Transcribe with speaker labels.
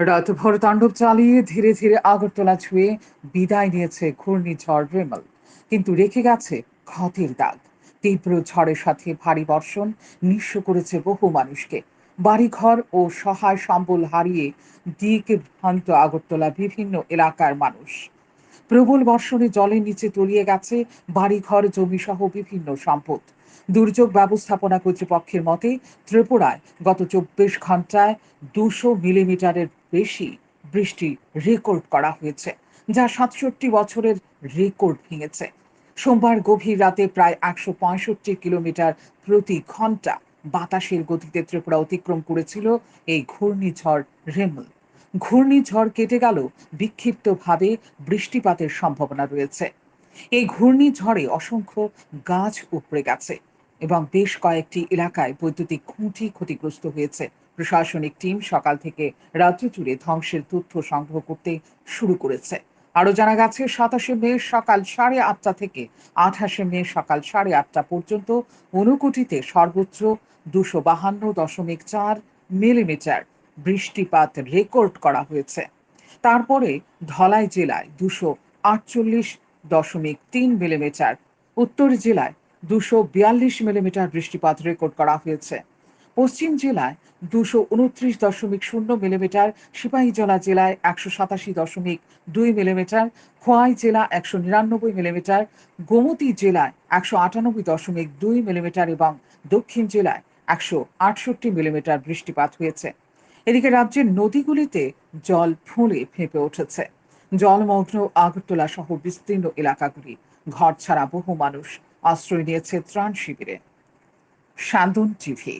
Speaker 1: রাতভর তাণ্ডব চালিয়ে ধীরে ধীরে আগরতলা ছুঁয়ে বিদায় নিয়েছে ঘূর্ণিঝড় রেমল। কিন্তু রেখে গেছে ক্ষতির দাগ। তীব্র ঝড়ের সাথে ভারী বর্ষণ নিঃস্ব করেছে বহু মানুষকে। বাড়িঘর ও সহায় সম্বল হারিয়ে দিক ভ্রান্ত আগরতলা বিভিন্ন এলাকার মানুষ। প্রবল বর্ষণে জলের নিচে তলিয়ে গেছে বাড়িঘর জমি সহ বিভিন্ন সম্পদ। দুর্যোগ ব্যবস্থাপনা কর্তৃপক্ষের মতে, ত্রিপুরায় গত চব্বিশ ঘন্টায় দুশো মিলিমিটারের বেশি বৃষ্টি রেকর্ড করা হয়েছে, যা সাতষট্টি বছরের রেকর্ড ভেঙেছে। সোমবার গভীর রাতে প্রায় একশো পঁয়ষট্টি কিলোমিটার প্রতি ঘণ্টা বাতাসের গতিতে ত্রিপুরা অতিক্রম করেছিল এই ঘূর্ণিঝড় রেমল। ঘূর্ণিঝড় কেটে গেল, বিক্ষিপ্তভাবে বৃষ্টিপাতের সম্ভাবনা রয়েছে। এই ঘূর্ণিঝড়ে অসংখ্য গাছ উপড়ে গেছে এবং বেশ কয়েকটি এলাকায় বৈদ্যুতিক খুঁটি ক্ষতিগ্রস্ত হয়েছে। প্রশাসনিক টিম সকাল থেকে রাজ্য জুড়ে ধ্বংসের তথ্য সংগ্রহ করতে শুরু করেছে। আরও জানা গেছে, সাতাশে মে সকাল সাড়ে আটটা থেকে আঠাশে মে সকাল সাড়ে আটটা পর্যন্ত ঊনকোটিতে সর্বোচ্চ দুশো বাহান্ন দশমিক চার মিলিমিটার বৃষ্টিপাত রেকর্ড করা হয়েছে। তারপরে ধলাই জেলায় দুশো আটচল্লিশ দশমিক তিন মিলিমিটার, উত্তর জেলায় দুশো বিয়াল্লিশ মিলিমিটার বৃষ্টিপাত রেকর্ড করা হয়েছে। পশ্চিম জেলায় দুশো উনত্রিশ দশমিক শূন্য মিলিমিটার, সিপাহীজলা জেলায় একশো সাতাশি দশমিক দুই মিলিমিটার, খোয়াই জেলা একশো নিরানব্বই মিলিমিটার, গোমতী জেলায় একশো আটানব্বই দশমিক দুই মিলিমিটার এবং দক্ষিণ জেলায় একশো আটষট্টি মিলিমিটার বৃষ্টিপাত হয়েছে। এদিকে রাজ্যের নদীগুলিতে জল ফুলে ফেঁপে উঠেছে। জলমগ্ন আগরতলা সহ বিস্তীর্ণ এলাকাগুলি ঘর ছাড়া বহু মানুষ আশ্রয় নিয়েছে ত্রাণ শিবিরে। শান্তন টিভি